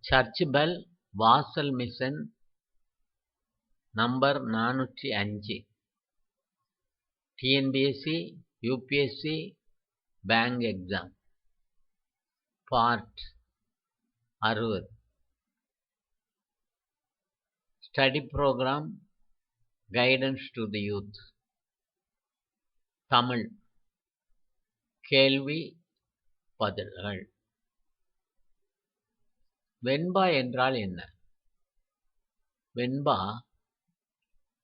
Search bell வாசல் mission number நானூற்றி அஞ்சு. TNPSC UPSC bank exam. Part அறுபது. Study program guidance to the youth. Tamil. கேள்வி பதில்கள். வெண்பா என்றால் என்ன? வெண்பா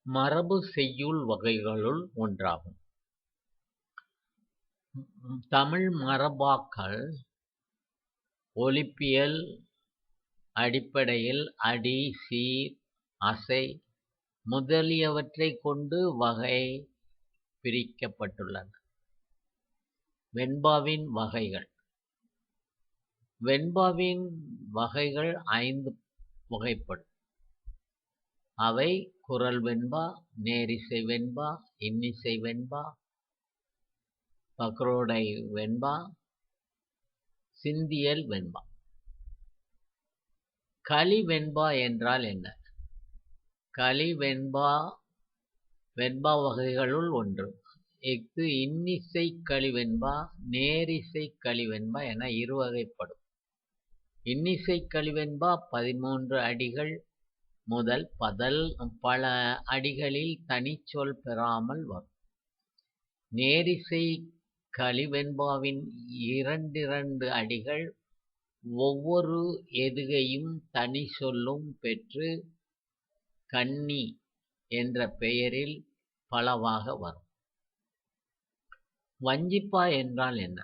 மரபு செய்யுள் வகைகளுள் ஒன்றாகும். தமிழ் மரபாக்கள் ஒலிப்பியல் அடிப்படையில் அடி சீர் அசை முதலியவற்றைக் கொண்டு வகை பிரிக்கப்பட்டுள்ளன. வெண்பாவின் வகைகள். வெண்பாவின் வகைகள் ஐந்து வகைப்படும் அவை குரல் வெண்பா நேரிசை வெண்பா இன்னிசை வெண்பா பக்ரோடை வெண்பா சிந்தியல் வெண்பா. களி வெண்பா என்றால் என்ன? களி வெண்பா வெண்பா வகைகளுள் ஒன்று. இஃது இன்னிசை களிவெண்பா நேரிசை களிவெண்பா என இருவகைப்படும் இன்னிசை களிவெண்பா பதிமூன்று அடிகள் முதல் பதல் பல அடிகளில் தனிச்சொல் பெறாமல் வரும். நேரிசை களிவெண்பாவின் இரண்டிரண்டு அடிகள் ஒவ்வொரு எதுகையும் தனி சொல்லும் பெற்று கன்னி என்ற பெயரில் பலவாக வரும். வஞ்சிப்பா என்றால் என்ன?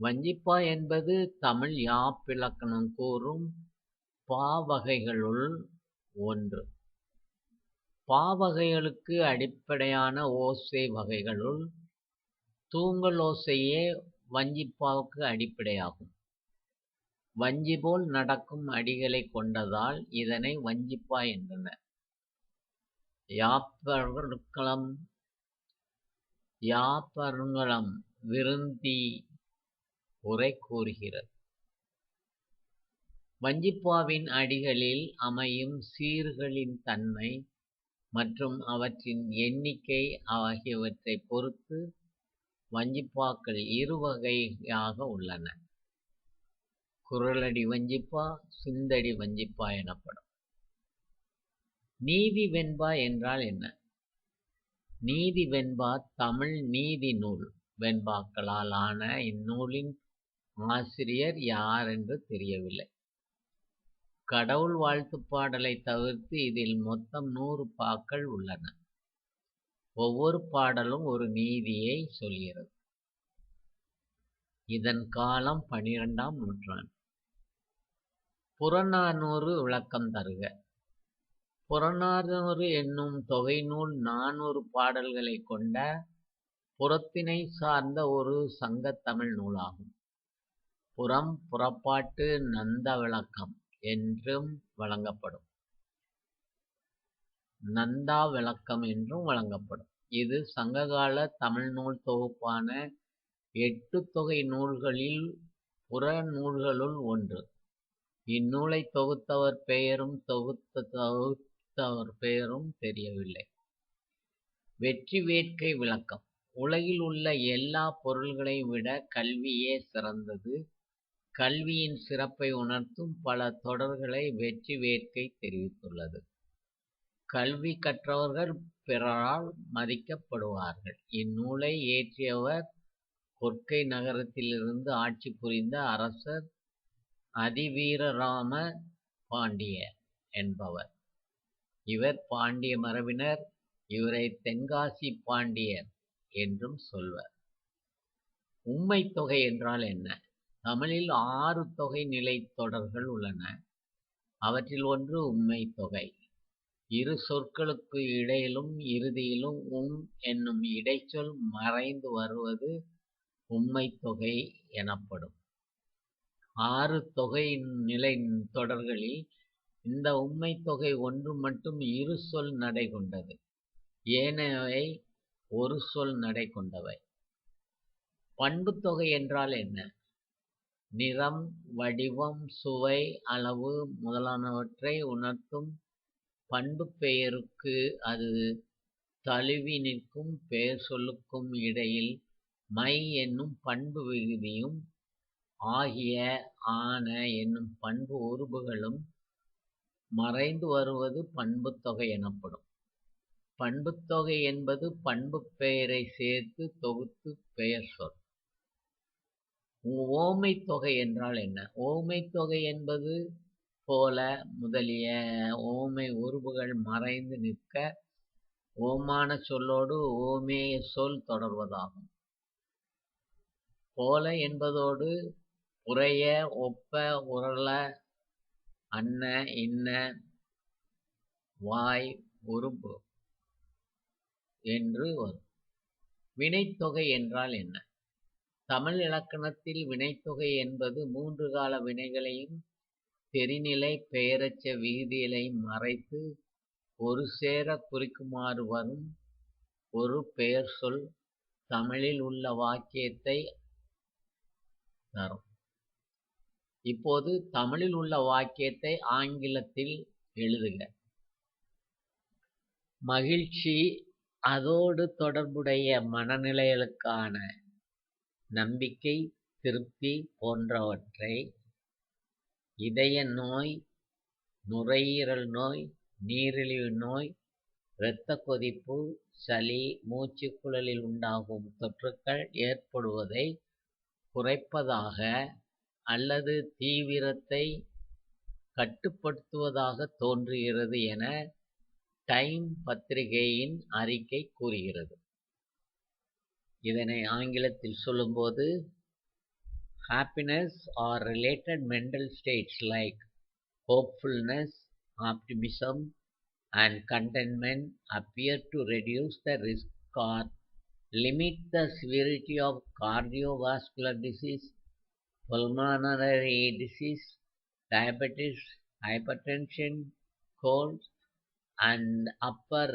வஞ்சிப்பா என்பது தமிழ் யாப்பிலக்கணம் கூறும் பாவகைகளுள் ஒன்று. பாவகைகளுக்கு அடிப்படையான ஓசை வகைகளுள் தூங்கல் ஓசையே வஞ்சிப்பாவுக்கு அடிப்படையாகும். வஞ்சி போல் நடக்கும் அடிகளை கொண்டதால் இதனை வஞ்சிப்பா என்றனர். யாப்பர்களும் யாப்பருங்களம் விருந்தி உரை கூறுகிறது. வஞ்சிப்பாவின் அடிகளில் அமையும் சீர்களின் தன்மை மற்றும் அவற்றின் எண்ணிக்கை ஆகியவற்றை பொறுத்து வஞ்சிப்பாக்கள் இரு வகையாக உள்ளன. குரலடி வஞ்சிப்பா சிந்தடி வஞ்சிப்பா எனப்படும். நீதி வெண்பா என்றால் என்ன? நீதி வெண்பா தமிழ் நீதி நூல் வெண்பாக்களால் ஆன இந்நூலின் ஆசிரியர் யார் என்று தெரியவில்லை. கடவுள் வாழ்த்து பாடலை தவிர்த்து இதில் மொத்தம் நூறு பாக்கள் உள்ளன. ஒவ்வொரு பாடலும் ஒரு நீதியை சொல்கிறது. இதன் காலம் பனிரெண்டாம் நூற்றாண்டு. புறநானூறு விளக்கம் தருக. புறநானூறு என்னும் தொகை நூல் நானூறு பாடல்களை கொண்ட புறத்தினை சார்ந்த ஒரு சங்கத்தமிழ் நூலாகும். புறம் புறப்பாட்டு நந்த விளக்கம் என்றும் வழங்கப்படும். நந்தா விளக்கம் என்றும் வழங்கப்படும். இது சங்ககால தமிழ் நூல் தொகுப்பான எட்டு தொகை நூல்களில் புற நூல்களுள் ஒன்று. இந்நூலை தொகுத்தவர் பெயரும் தொகுத்த தொகுத்தவர் பெயரும் தெரியவில்லை. வெற்றி வேட்கை விளக்கம். உலகில் உள்ள எல்லா பொருள்களை விட கல்வியே சிறந்தது. கல்வியின் சிறப்பை உணர்த்தும் பல தொடர்களை வெற்றி வேட்கை தெரிவித்துள்ளது. கல்வி கற்றவர்கள் பிறரால் மதிக்கப்படுவார்கள். இந்நூலை இயற்றியவர் கொற்கை நகரத்திலிருந்து ஆட்சி புரிந்த அரசர் அதிவீரராம பாண்டிய என்பவர். இவர் பாண்டிய மரபினர் இவரை தென்காசி பாண்டியர் என்றும் சொல்வர். உண்மைத் தொகை என்றால் என்ன? தமிழில் ஆறு தொகை நிலை தொடர்கள் உள்ளன. அவற்றில் ஒன்று உண்மை தொகை. இரு சொற்களுக்கு இடையிலும் இறுதியிலும் உம் என்னும் இடைச்சொல் மறைந்து வருவது உம்மை தொகை எனப்படும். ஆறு தொகை நிலை தொடர்களில் இந்த உம்மை தொகை ஒன்று மட்டும் இரு சொல் நடை கொண்டது. ஏனையவை ஒரு சொல் நடை கொண்டவை. பண்புத்தொகை என்றால் என்ன? நிறம், வடிவம், சுவை, அளவு முதலானவற்றை உணர்த்தும் பண்புப்பெயருக்கு அது தழுவி நிற்கும் பெயர்ச்சொல்லுக்கும் இடையில் மை என்னும் பண்பு விகுதியும் ஆகிய, ஆன என்னும் பண்பு உருபுகளும் மறைந்து வருவது பண்புத்தொகை எனப்படும். பண்புத்தொகை என்பது பண்புப் பெயரைச் சேர்த்துத் பெயர் பெயர்ச்சொல். உவமைத் தொகை என்றால் என்ன? ஓமை தொகை என்பது போல முதலிய ஓமை உருபுகள் மறைந்து நிற்க, ஓமான சொல்லோடு ஓமேய சொல் தொடர்வதாகும். போல என்பதோடு உரைய ஒப்ப, உரள, அன்ன, இன்ன, வாய், உரும்பு என்று வரும். வினைத்தொகை என்றால் என்ன? தமிழ் இலக்கணத்தில் வினைத்தொகை என்பது மூன்று கால வினைகளையும் தெரிநிலை பெயரெச்ச விகுதிகளையும் மறைத்து ஒருசேரக் குறிக்குமாறு வரும் ஒரு பெயர்ச்சொல் தமிழில் உள்ள வாக்கியத்தைத் தரும். இப்போது தமிழில் உள்ள வாக்கியத்தை ஆங்கிலத்தில் எழுதுக. மகிழ்ச்சி, அதோடு தொடர்புடைய மனநிலைகளுக்கான நம்பிக்கை, திருப்தி போன்றவற்றை இதய நோய், நுரையீரல் நோய், நீரிழிவு நோய், இரத்த கொதிப்பு, சளி, மூச்சுக்குழலில் உண்டாகும் தொற்றுக்கள் ஏற்படுவதை குறைப்பதாக அல்லது தீவிரத்தை கட்டுப்படுத்துவதாகத் தோன்றுகிறது என டைம் பத்திரிகையின் அறிக்கை கூறுகிறது. இதனை ஆங்கிலத்தில் சொல்லும்போது happiness or related mental states like hopefulness, optimism and contentment appear to reduce the risk or limit the severity of cardiovascular disease, pulmonary disease, diabetes, hypertension, colds and upper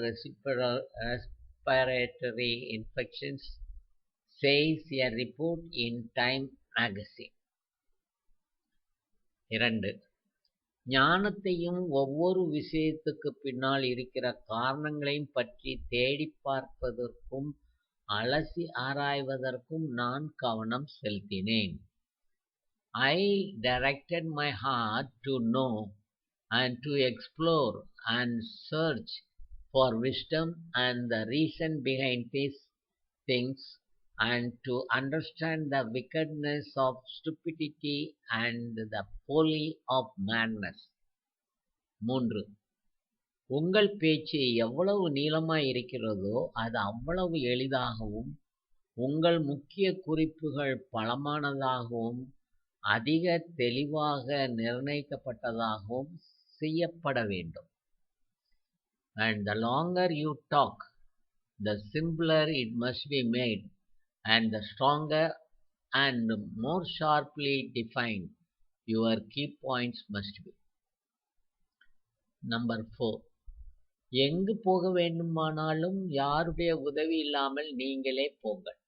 respiratory infections, says a report in Time magazine. 2. ஞானத்தையும் ஒவ்வொரு விஷயத்துக்குப் பின்னால் இருக்கிற காரணங்களையும் பற்றித் தேடிப் பார்ப்பதற்கும் அலசி ஆராய்வதற்கும் நான் கவனம் செலுத்தினேன். I directed my heart to know and to explore and search for wisdom and the reason behind these things and to understand the wickedness of stupidity and the folly of madness மூன்று உங்கள் பேச்சு எவ்வளவு நீளமாக இருக்கிறதோ அது அவ்வளவு எளிதாகவும் உங்கள் முக்கிய குறிப்புகள் பலமானதாகவும் அதிக தெளிவாக நிர்ணயிக்கப்பட்டதாகவும் செய்யப்பட வேண்டும் and the longer you talk the simpler it must be made and the stronger and more sharply defined your key points must be. Number 4. எங்கு போக வேண்டுமானாலும் யாருடைய உதவி இல்லாமல் நீங்களே போங்கள்.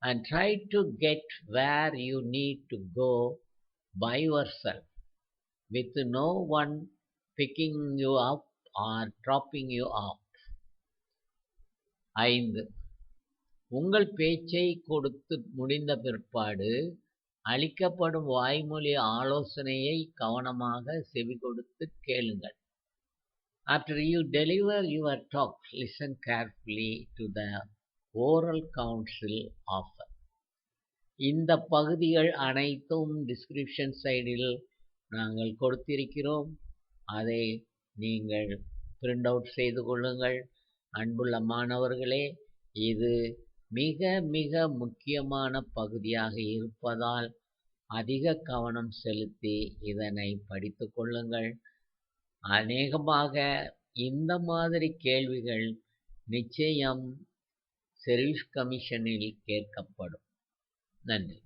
And try to get where you need to go by yourself, with no one picking you up or dropping you off. 5. உங்கள் பேச்சைக் கொடுத்து முடிந்த பிற்பாடு அளிக்கப்படும் வாய்மொழி ஆலோசனையை கவனமாக செவிகொடுத்துக் கேளுங்கள். After you deliver your talk, listen carefully to the oral counsel offered. இந்த பகுதிகள் அனைத்தும் டிஸ்கிரிப்ஷன் சைடில் நாங்கள் கொடுத்திருக்கிறோம். அதை நீங்கள் பிரிண்ட் அவுட் செய்து கொள்ளுங்கள். அன்புள்ள மாணவர்களே, இது மிக மிக முக்கியமான பகுதியாக இருப்பதால் அதிக கவனம் செலுத்தி இதனை படித்து கொள்ளுங்கள். அநேகமாக இந்த மாதிரி கேள்விகள் நிச்சயம் சர்வீஸ் கமிஷனில் கேட்கப்படும். நன்றி.